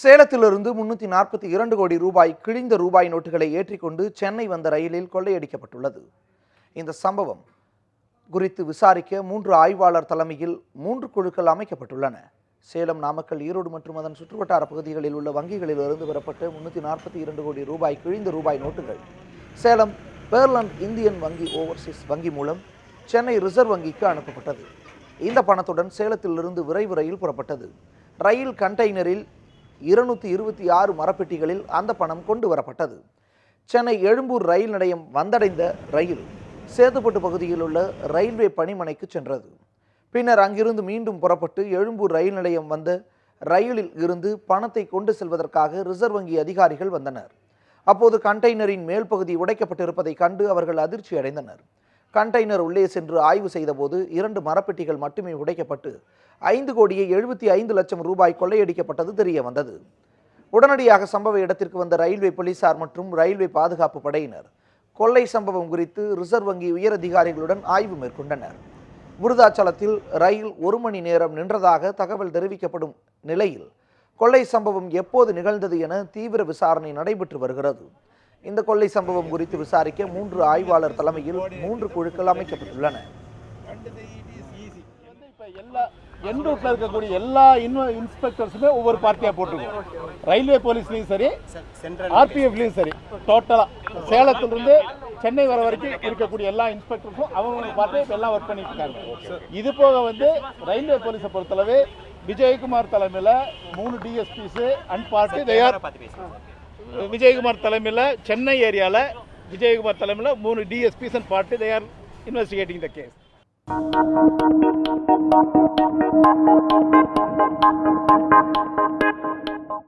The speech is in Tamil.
சேலத்திலிருந்து முன்னூத்தி நாற்பத்தி இரண்டு கோடி ரூபாய் கிழிந்த ரூபாய் நோட்டுகளை ஏற்றிக்கொண்டு சென்னை வந்த ரயிலில் கொள்ளையடிக்கப்பட்டுள்ளது. இந்த சம்பவம் குறித்து விசாரிக்க மூன்று ஆய்வாளர் தலைமையில் மூன்று குழுக்கள் அமைக்கப்பட்டுள்ளன. சேலம் நாமக்கல் ஈரோடு மற்றும் அதன் சுற்றுவட்டார பகுதிகளில் உள்ள வங்கிகளில் இருந்து பெறப்பட்ட முன்னூத்தி நாற்பத்தி இரண்டு கோடி ரூபாய் கிழிந்த ரூபாய் நோட்டுகள் சேலம் பேர்லண்ட் இந்தியன் வங்கி ஓவர்சீஸ் வங்கி மூலம் சென்னை ரிசர்வ் வங்கிக்கு அனுப்பப்பட்டது. இந்த பணத்துடன் சேலத்திலிருந்து விரைவு ரயில் புறப்பட்டது. ரயில் கண்டெய்னரில் இருநூத்தி இருபத்தி ஆறு மரப்பெட்டிகளில் அந்த பணம் கொண்டு வரப்பட்டது. சென்னை எழும்பூர் ரயில் நிலையம் வந்தடைந்த ரயில் சேதுப்பட்டு பகுதியில் உள்ள ரயில்வே பணிமனைக்கு சென்றது. பின்னர் அங்கிருந்து மீண்டும் புறப்பட்டு எழும்பூர் ரயில் நிலையம் வந்த ரயிலில் இருந்து பணத்தை கொண்டு செல்வதற்காக ரிசர்வ் வங்கி அதிகாரிகள் வந்தனர். அப்போது கண்டெய்னரின் மேல் பகுதி உடைக்கப்பட்டிருப்பதை கண்டு அவர்கள் அதிர்ச்சி அடைந்தனர் கண்டெய்னர் உள்ளே சென்று ஆய்வு செய்தபோது இரண்டு மரப்பெட்டிகள் மட்டுமே உடைக்கப்பட்டு ஐந்து கோடியே எழுபத்தி ஐந்து லட்சம் ரூபாய் கொள்ளையடிக்கப்பட்டது தெரிய வந்தது உடனடியாக சம்பவ இடத்திற்கு வந்த ரயில்வே போலீசார் மற்றும் ரயில்வே பாதுகாப்பு படையினர் கொள்ளை சம்பவம் குறித்து ரிசர்வ் வங்கி உயரதிகாரிகளுடன் ஆய்வு மேற்கொண்டனர். விருதாச்சலத்தில் ரயில் ஒரு மணி நேரம் நின்றதாக தகவல் தெரிவிக்கப்படும் நிலையில் கொள்ளை சம்பவம் எப்போது நிகழ்ந்தது என தீவிர விசாரணை நடைபெற்று வருகிறது. இந்த கொள்ளை சம்பவம் குறித்து விசாரிக்க மூன்று ஆய்வாளர் தலைமையில் மூன்று குழுக்கள் அமைக்கப்பட்டுள்ளன. இப்போ எல்லா என் ரூட்டில் இருக்கக்கூடிய எல்லா இன்வ இன்ஸ்பெக்டர்ஸுமே ஒவ்வொரு பார்ட்டியாக போட்டிருக்கோம். ரயில்வே போலீஸ்லையும் சரி ஆர்பிஎஃப்லையும் சரி டோட்டலாக சேலத்திலிருந்து சென்னை வர வரைக்கும் இருக்கக்கூடிய எல்லா இன்ஸ்பெக்டர்ஸும் அவங்க பார்ட்டி இப்போ எல்லாம் ஒர்க் பண்ணிட்டு இருக்காங்க. இது போக வந்து ரயில்வே போலீஸை பொறுத்தளவு விஜயகுமார் தலைமையில் மூணு டிஎஸ்பிஸ் அண்ட் பார்ட்டி தயார் விஜயகுமார் தலைமையில் சென்னை ஏரியாவில் விஜயகுமார் தலைமையில் மூணு DSPs and party are investigating the case